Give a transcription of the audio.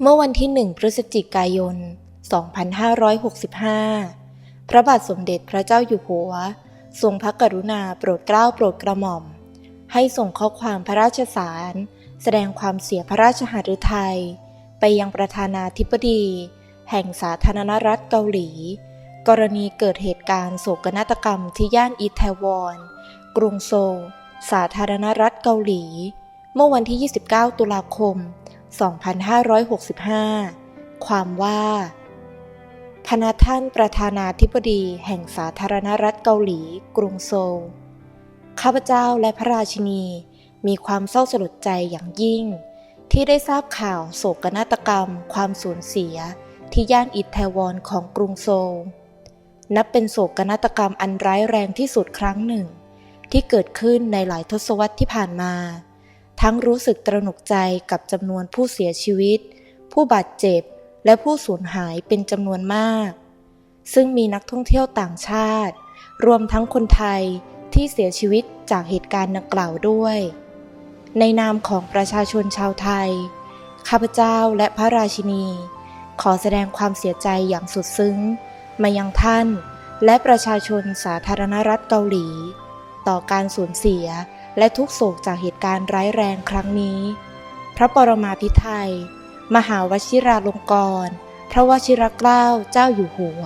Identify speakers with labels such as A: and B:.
A: เมื่อวันที่ 1 พฤศจิกายน 2565 พระบาทสมเด็จพระเจ้าอยู่หัว ทรงพระกรุณาโปรดเกล้าโปรดกระหม่อม ให้ส่งข้อความพระราชสาร แสดงความเสียพระราชหฤทัย ไปยังประธานาธิบดี แห่งสาธารณรัฐเกาหลี กรณีเกิดเหตุการณ์โศกนาฏกรรมที่ย่านอิตาวอนกรุงโซลสาธารณรัฐเกาหลี เมื่อวันที่ 29 ตุลาคม 2565 2,565 ความว่าพระท่านประธานาธิบดีแห่งสาธารณรัฐเกาหลี กรุงโซล ข้าพเจ้าและพระราชินีมีความเศร้าสลดใจอย่างยิ่ง ที่ได้ทราบข่าวโศกนาฏกรรม ความสูญเสียที่ย่านอิตาวอนของกรุงโซล นับเป็นโศกนาฏกรรมอันร้ายแรงที่สุดครั้งหนึ่ง ที่เกิดขึ้นในหลายทศวรรษที่ผ่านมา ทั้งรู้สึกตระหนกใจกับจำนวนผู้เสียชีวิต ผู้บาดเจ็บ และผู้สูญหายเป็นจำนวนมาก ซึ่งมีนักท่องเที่ยวต่างชาติ รวมทั้งคนไทยที่เสียชีวิตจากเหตุการณ์ดังกล่าวด้วย ในนามของประชาชนชาวไทย ข้าพเจ้าและพระราชินี ขอแสดงความเสียใจอย่างสุดซึ้ง มายังท่าน และประชาชนสาธารณรัฐเกาหลี ต่อการสูญเสีย และทุกโศกจากเหตุการณ์ร้ายแรงครั้งนี้ พระปรมาภิไธยมหาวชิราลงกรณ์พระวชิรเกล้าเจ้าอยู่หัว